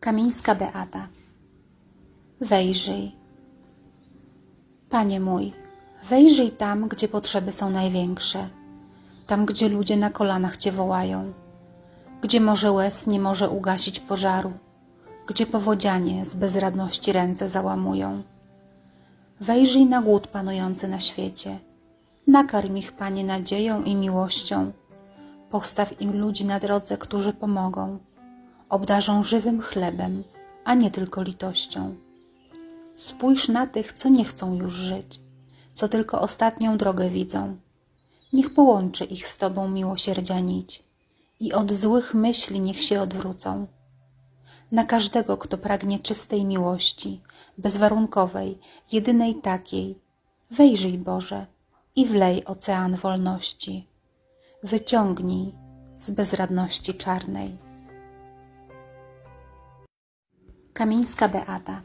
Kamińska Beata. Wejrzyj. Panie mój, wejrzyj tam, gdzie potrzeby są największe, tam, gdzie ludzie na kolanach Cię wołają, gdzie może łez nie może ugasić pożaru, gdzie powodzianie z bezradności ręce załamują. Wejrzyj na głód panujący na świecie, nakarm ich, Panie, nadzieją i miłością, postaw im ludzi na drodze, którzy pomogą, obdarzą żywym chlebem, a nie tylko litością. Spójrz na tych, co nie chcą już żyć, co tylko ostatnią drogę widzą. Niech połączy ich z Tobą miłosierdzia nić i od złych myśli niech się odwrócą. Na każdego, kto pragnie czystej miłości, bezwarunkowej, jedynej takiej, wejrzyj Boże i wlej ocean wolności. Wyciągnij z bezradności czarnej. Kamińska Beata